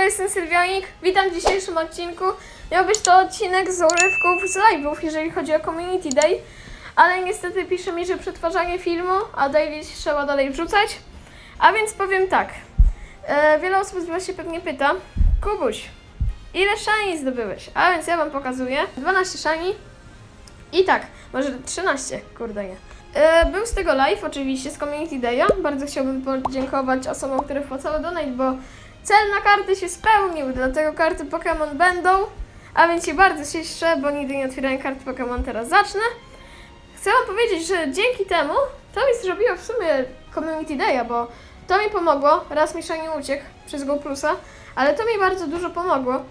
jestem Sylwionik. Witam w dzisiejszym odcinku. Miał być to odcinek z urywków z live'ów, jeżeli chodzi o Community Day, ale niestety pisze mi, że przetwarzanie filmu, a daily trzeba dalej wrzucać. A więc powiem tak. E, wiele osób z Was się pewnie pyta, Kubuś, ile szani zdobyłeś? A więc ja Wam pokazuję. 12 szani. I tak, może 13, kurde nie. E, Był z tego live oczywiście z Community Day'a. Bardzo chciałbym podziękować osobom, które wpłacały donate, bo cel na karty się spełnił, dlatego karty Pokémon będą. A więc się bardzo cieszę, bo nigdy nie otwierałem kart Pokémon, teraz zacznę. Chcę Wam powiedzieć, że dzięki temu to mi zrobiło w sumie Community Day'a, bo to mi pomogło. Raz mi szanie uciekł przez Go Plusa, ale to mi bardzo dużo pomogło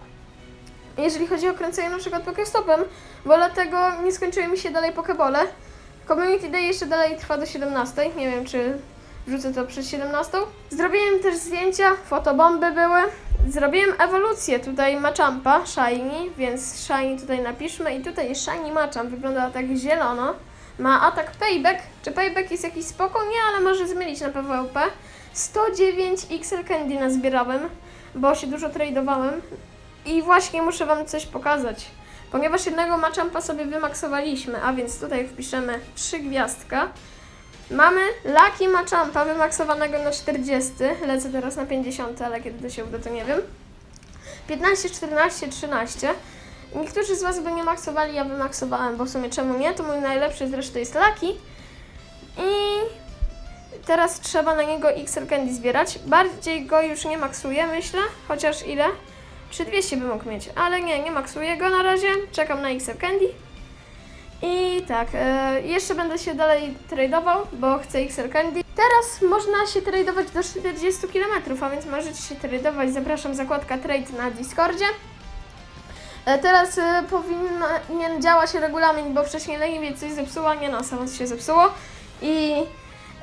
jeżeli chodzi o kręcenie na przykład Pokestopem, bo dlatego nie skończyły mi się dalej Pokebole. Community Day jeszcze dalej trwa do 17. Nie wiem, czy wrzucę to przed 17. Zrobiłem też zdjęcia, fotobomby były. Zrobiłem ewolucję tutaj Machampa, Shiny, więc Shiny tutaj napiszmy. I tutaj Shiny Machamp, wygląda tak zielono. Ma atak Payback. Czy Payback jest jakiś spoko? Nie, ale może zmienić na PvP. 109 XL Candy nazbierałem, bo się dużo tradowałem. I właśnie muszę Wam coś pokazać. Ponieważ jednego Machampa sobie wymaksowaliśmy, a więc tutaj wpiszemy 3 gwiazdka. Mamy Lucky Machampa wymaksowanego na 40. Lecę teraz na 50, ale kiedy to się uda, to nie wiem. 15, 14, 13. Niektórzy z Was by nie maksowali, ja wymaksowałem, bo w sumie czemu nie? To mój najlepszy zresztą jest Lucky. I teraz trzeba na niego XL Candy zbierać. Bardziej go już nie maksuję, myślę. Chociaż ile? Czy 200 by mógł mieć, ale nie, nie maksuję go na razie. Czekam na XL Candy. I tak, e, jeszcze będę się dalej tradeował, bo chcę XL Candy. Teraz można się tradeować do 40 km, a więc możecie się tradeować. Zapraszam, zakładka trade na Discordzie. E, teraz e, powinien działać regulamin, bo wcześniej leniwie coś zepsuła, nie no, samo się zepsuło. I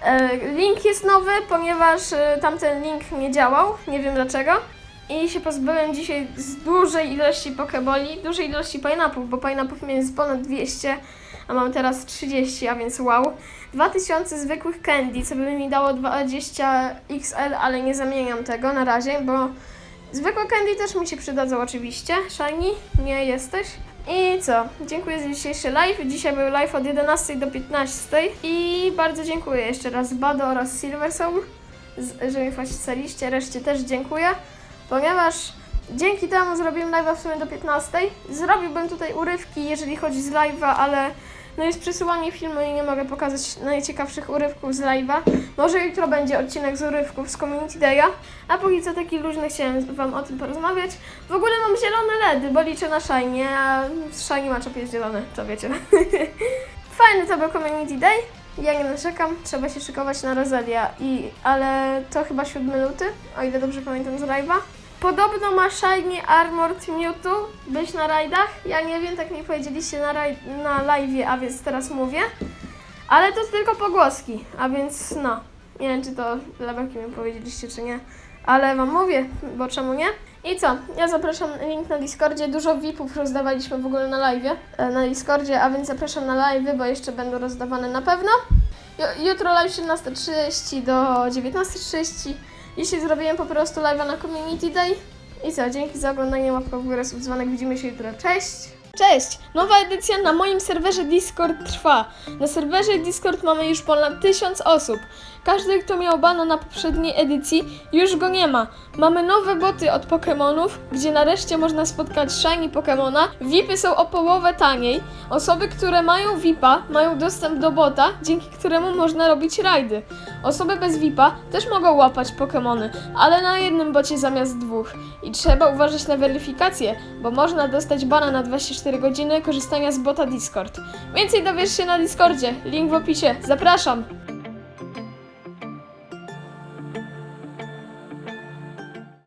e, link jest nowy, ponieważ e, tamten link nie działał, nie wiem dlaczego. I się pozbyłem dzisiaj z dużej ilości pokeboli, dużej ilości pineapów, bo pineapów miałem z ponad 200, a mam teraz 30, a więc wow. 2000 zwykłych candy, co by mi dało 20 XL, ale nie zamieniam tego na razie, bo zwykłe candy też mi się przydadzą oczywiście. Shiny, nie jesteś. I co? Dziękuję za dzisiejszy live. Dzisiaj był live od 11 do 15 i bardzo dziękuję jeszcze raz Bado oraz Silver Soul, że mi wpisaliście. Reszcie też dziękuję ponieważ dzięki temu zrobiłem live'a w sumie do 15. Zrobiłbym tutaj urywki, jeżeli chodzi z live'a, ale no jest przesyłanie filmu i nie mogę pokazać najciekawszych urywków z live'a. Może jutro będzie odcinek z urywków z Community Day'a, a póki co taki luźny chciałem Wam o tym porozmawiać. W ogóle mam zielone LEDy, bo liczę na Shine, a Shine Matchup jest zielony, to wiecie. Fajny to był Community Day. Ja nie narzekam, trzeba się szykować na Rozelia, i, ale to chyba 7 luty, o ile dobrze pamiętam z live'a. Podobno ma Shiny Armored Mewtwo być na rajdach. Ja nie wiem, tak mi powiedzieliście na, raj, na live'ie, a więc teraz mówię. Ale to tylko pogłoski, a więc no. Nie wiem, czy to levelki mi powiedzieliście, czy nie. Ale wam mówię, bo czemu nie? I co? Ja zapraszam link na Discordzie. Dużo VIP-ów rozdawaliśmy w ogóle na live'ie, e, na Discordzie, a więc zapraszam na live'y, bo jeszcze będą rozdawane na pewno. Ju- Jutro live 17.30 do 19.30. Dzisiaj zrobiłem po prostu live'a na Community Day. I co? Dzięki za oglądanie, łapka w górę. Widzimy się jutro. Cześć! Cześć! Nowa edycja na moim serwerze Discord trwa. Na serwerze Discord mamy już ponad 1000 osób. Każdy, kto miał bana na poprzedniej edycji, już go nie ma. Mamy nowe boty od Pokémonów, gdzie nareszcie można spotkać shiny Pokémona. VIPy są o połowę taniej. Osoby, które mają VIPa, mają dostęp do bota, dzięki któremu można robić rajdy. Osoby bez VIPa też mogą łapać Pokémony, ale na jednym bocie zamiast dwóch. I trzeba uważać na weryfikację, bo można dostać bana na 24 godziny korzystania z bota Discord. Więcej dowiesz się na Discordzie, link w opisie. Zapraszam!